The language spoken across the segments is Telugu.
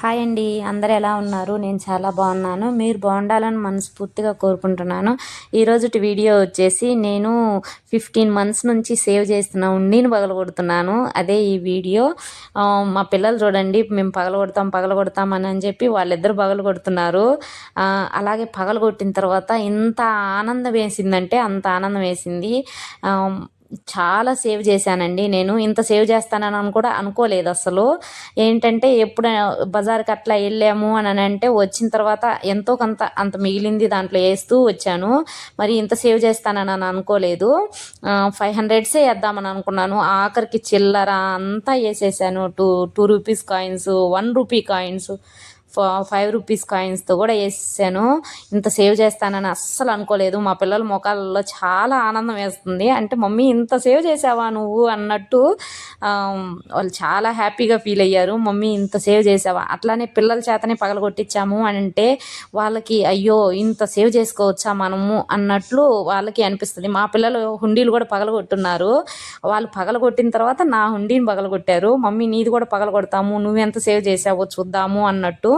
హాయ్ అండి. అందరు ఎలా ఉన్నారు? నేను చాలా బాగున్నాను. మీరు బాగుండాలని మనస్ఫూర్తిగా కోరుకుంటున్నాను. ఈరోజు వీడియో వచ్చేసి నేను ఫిఫ్టీన్ మంత్స్ నుంచి సేవ్ చేస్తున్న ఉండిని పగలగొడుతున్నాను. అదే ఈ వీడియో. మా పిల్లలు చూడండి మేము పగలగొడతాం పగలగొడతాం అని అని చెప్పి వాళ్ళిద్దరు పగలగొడుతున్నారు. అలాగే పగలగొట్టిన తర్వాత ఇంత ఆనందం వేసిందంటే అంత ఆనందం వేసింది. చాలా సేవ్ చేశానండి. నేను ఇంత సేవ్ చేస్తానని కూడా అనుకోలేదు అసలు. ఏంటంటే ఎప్పుడు బజార్కి అట్లా వెళ్ళాము అని అంటే వచ్చిన తర్వాత ఎంతో కొంత అంత మిగిలింది దాంట్లో వేస్తూ వచ్చాను. మరి ఇంత సేవ్ చేస్తానని అనుకోలేదు. ఫైవ్ హండ్రెడ్సే వేద్దామని అనుకున్నాను. ఆఖరికి చిల్లర అంతా వేసేసాను. Two two rupees coins one rupee coins. Five rupees కాయిన్స్తో కూడా వేసాను. ఇంత సేవ్ చేస్తానని అస్సలు అనుకోలేదు. మా పిల్లల ముఖాలలో చాలా ఆనందం వేస్తుంది. అంటే మమ్మీ ఇంత సేవ్ చేసావా నువ్వు? అన్నట్టు వాళ్ళు చాలా హ్యాపీగా ఫీల్ అయ్యారు. మమ్మీ ఇంత సేవ్ చేసావా? అట్లానే పిల్లల చేతనే పగలగొట్టించాము అని అంటే వాళ్ళకి అయ్యో ఇంత సేవ్ చేసుకోవచ్చా మనము? అన్నట్లు వాళ్ళకి అనిపిస్తుంది. మా పిల్లలు హుండీలు కూడా పగలగొట్టున్నారు. వాళ్ళు పగలగొట్టిన తర్వాత నా హుండీని పగలగొట్టారు. మమ్మీ నీది కూడా పగలగొడతాము. నువ్వెంత సేవ్ చేసావో చూద్దాము అన్నట్టు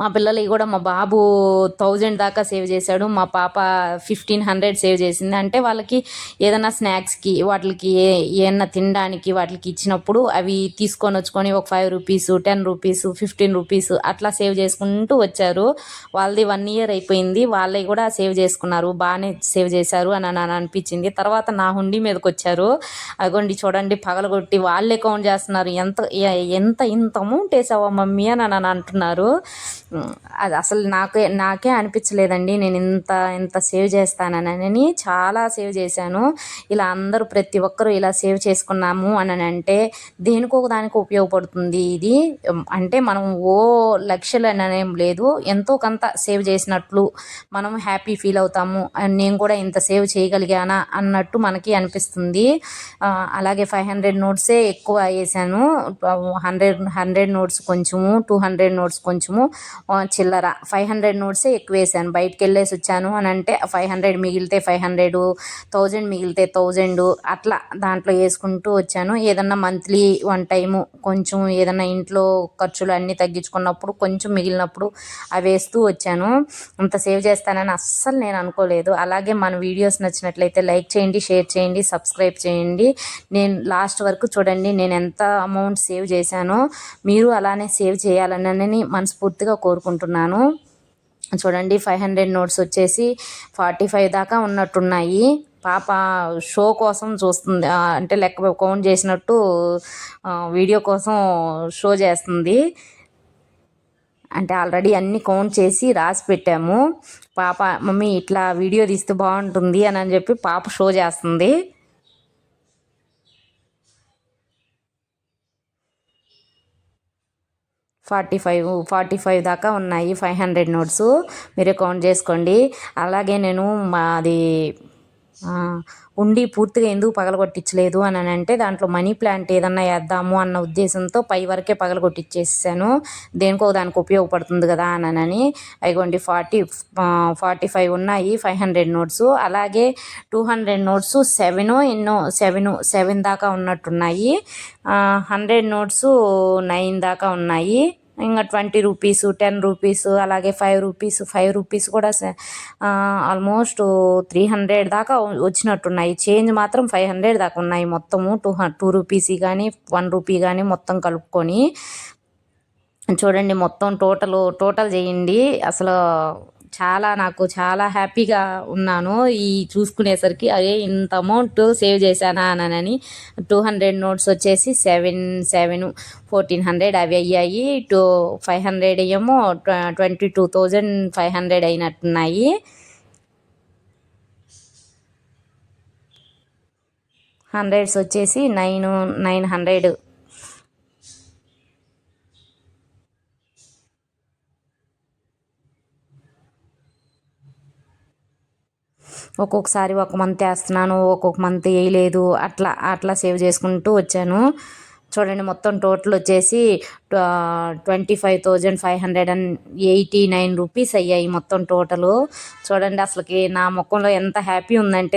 మా పిల్లలకి కూడా మా బాబు థౌజండ్ దాకా సేవ్ చేశాడు. మా పాప ఫిఫ్టీన్ హండ్రెడ్ సేవ్ చేసింది. అంటే వాళ్ళకి ఏదైనా స్నాక్స్కి వాటికి ఏ ఏమన్నా తినడానికి వాటికి ఇచ్చినప్పుడు అవి తీసుకొని వచ్చుకొని ఒక five rupees ten rupees fifteen rupees అట్లా సేవ్ చేసుకుంటూ వచ్చారు. వాళ్ళది వన్ ఇయర్ అయిపోయింది. వాళ్ళవి కూడా సేవ్ చేసుకున్నారు. బాగానే సేవ్ చేశారు అని అని అనిపించింది. తర్వాత నా హుండీ మీదకి వచ్చారు. అగోండి చూడండి పగలగొట్టి వాళ్ళే కౌంట్ చేస్తున్నారు. ఎంత ఎంత ఇంత అమౌంట్ వేసావా మమ్మీ అని అని అంటున్నారు. అది అసలు నాకే నాకే అనిపించలేదండి. నేను ఇంత ఇంత సేవ్ చేస్తానని చాలా సేవ్ చేశాను. ఇలా అందరూ ప్రతి ఒక్కరూ ఇలా సేవ్ చేసుకున్నాము అని అంటే దేనికో దానికి ఉపయోగపడుతుంది ఇది. అంటే మనం ఓ లక్షలు అనేం లేదు. ఎంతో కొంత సేవ్ చేసినట్లు మనం హ్యాపీ ఫీల్ అవుతాము. నేను కూడా ఇంత సేవ్ చేయగలిగానా అన్నట్టు మనకి అనిపిస్తుంది. అలాగే ఫైవ్ హండ్రెడ్ నోట్సే ఎక్కువ వేసాను. హండ్రెడ్ హండ్రెడ్ నోట్స్ కొంచెము టూ హండ్రెడ్ నోట్స్ కొంచెము. చిల్లర. ఫైవ్ హండ్రెడ్ నోట్సే ఎక్కువ వేసాను బయటకు వెళ్ళేసి వచ్చాను అని అంటే ఫైవ్ హండ్రెడ్ మిగిలితే ఫైవ్ హండ్రెడ్ థౌజండ్ మిగిలితే థౌజండ్ అట్లా దాంట్లో వేసుకుంటూ వచ్చాను. ఏదన్నా మంత్లీ వన్ టైము కొంచెం ఏదన్నా ఇంట్లో ఖర్చులు అన్నీ తగ్గించుకున్నప్పుడు కొంచెం మిగిలినప్పుడు అవి వేస్తూ వచ్చాను. అంత సేవ్ చేస్తానని అస్సలు నేను అనుకోలేదు. అలాగే మన వీడియోస్ నచ్చినట్లయితే లైక్ చేయండి షేర్ చేయండి సబ్స్క్రైబ్ చేయండి. నేను లాస్ట్ వరకు చూడండి నేను ఎంత అమౌంట్ సేవ్ చేశానో. మీరు అలానే సేవ్ చేయాలని మనస్ఫూర్తిగా కోరుకుంటున్నాను. చూడండి ఫైవ్ హండ్రెడ్ నోట్స్ వచ్చేసి ఫార్టీ ఫైవ్ దాకా ఉన్నట్టున్నాయి. పాప షో కోసం చూస్తుంది అంటే లెక్క కౌంట్ చేసినట్టు వీడియో కోసం షో చేస్తుంది. అంటే ఆల్రెడీ అన్ని కౌంట్ చేసి రాసి పెట్టాము. పాప మమ్మీ ఇట్లా వీడియో తీస్తే బాగుంటుంది అని అని చెప్పి పాప షో చేస్తుంది. ఫార్టీ ఫైవ్ ఫార్టీ ఫైవ్ దాకా ఉన్నాయి ఫైవ్ హండ్రెడ్ నోట్స్. మీరు కౌంట్ చేసుకోండి. అలాగే నేను మాది ఉండి పూర్తిగా ఎందుకు పగలగొట్టించలేదు అని అంటే దాంట్లో మనీ ప్లాంట్ ఏదన్నా వేద్దాము అన్న ఉద్దేశంతో పై వరకే పగలగొట్టించేసాను దేనికో దానికి ఉపయోగపడుతుంది కదా అని అయిగోండి ఫార్టీ ఫార్టీ ఫైవ్ ఉన్నాయి ఫైవ్ హండ్రెడ్ నోట్స్. అలాగే టూ హండ్రెడ్ నోట్స్ సెవెన్ ఎన్నో సెవెన్ సెవెన్ దాకా ఉన్నట్టున్నాయి. హండ్రెడ్ నోట్స్ నైన్ దాకా ఉన్నాయి. ఇంకా ట్వంటీ రూపీస్ టెన్ రూపీస్ అలాగే ఫైవ్ రూపీస్ ఫైవ్ రూపీస్ కూడా ఆల్మోస్ట్ త్రీ హండ్రెడ్ దాకా వచ్చినట్టున్నాయి. చేంజ్ మాత్రం ఫైవ్ హండ్రెడ్ దాకా ఉన్నాయి మొత్తము. టూ టూ రూపీస్ కానీ వన్ రూపీ కానీ మొత్తం కలుపుకొని. చూడండి మొత్తం టోటల్ టోటల్ చేయండి. అసలు చాలా నాకు చాలా హ్యాపీగా ఉన్నాను. ఈ చూసుకునేసరికి అదే ఇంత అమౌంట్ సేవ్ చేశానా అనని టూ హండ్రెడ్ నోట్స్ వచ్చేసి సెవెన్ సెవెన్ ఫోర్టీన్ హండ్రెడ్ అవి అయ్యాయి. టూ ఫైవ్ హండ్రెడ్ ఏమో twenty two thousand five hundred అయినట్టున్నాయి. Hundreds వచ్చేసి నైన్ నైన్ హండ్రెడ్ ఒక్కొక్కసారి ఒక మంత్ వేస్తున్నాను ఒక్కొక్క మంత్ వేయలేదు అట్లా అట్లా సేవ్ చేసుకుంటూ వచ్చాను. చూడండి మొత్తం టోటల్ వచ్చేసి twenty five thousand five hundred and eighty nine rupees అయ్యాయి మొత్తం టోటలు చూడండి అసలుకి నా ముఖంలో ఎంత హ్యాపీ ఉందంటే